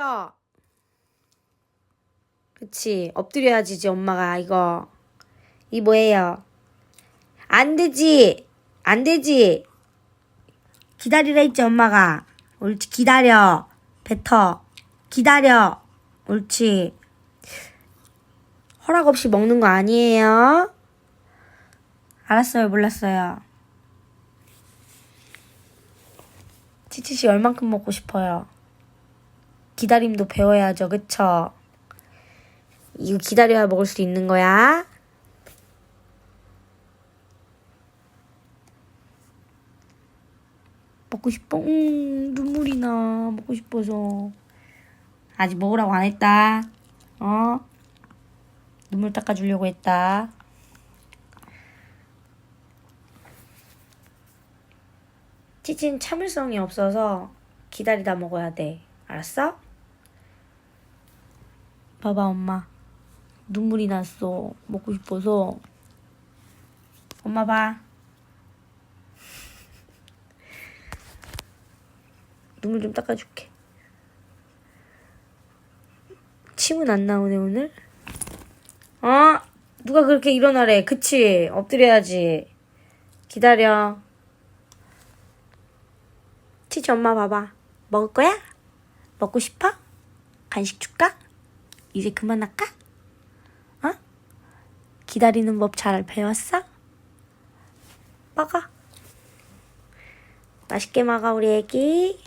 야. 그치. 엎드려야지, 이제 엄마가, 이거. 이 뭐예요? 안 되지. 안 되지. 기다리라 했지, 엄마가. 옳지, 기다려. 뱉어. 기다려. 옳지. 허락 없이 먹는 거 아니에요? 알았어요, 몰랐어요. 치치씨 얼만큼 먹고 싶어요? 기다림도 배워야죠, 그쵸? 이거 기다려야 먹을 수 있는 거야. 먹고 싶어? 음, 눈물이 나. 먹고 싶어서. 아직 먹으라고 안 했다. 어? 눈물 닦아주려고 했다. 치친 참을성이 없어서 기다리다 먹어야 돼. 알았어? 봐봐, 엄마. 눈물이 났어. 먹고 싶어서. 엄마 봐. 눈물 좀 닦아줄게. 침은 안 나오네, 오늘? 어? 누가 그렇게 일어나래? 그치? 엎드려야지. 기다려. 치치 엄마 봐봐. 먹을 거야? 먹고 싶어? 간식 줄까? 이제 그만할까? 어? 기다리는 법 잘 배웠어? 먹어. 맛있게 먹어, 우리 애기.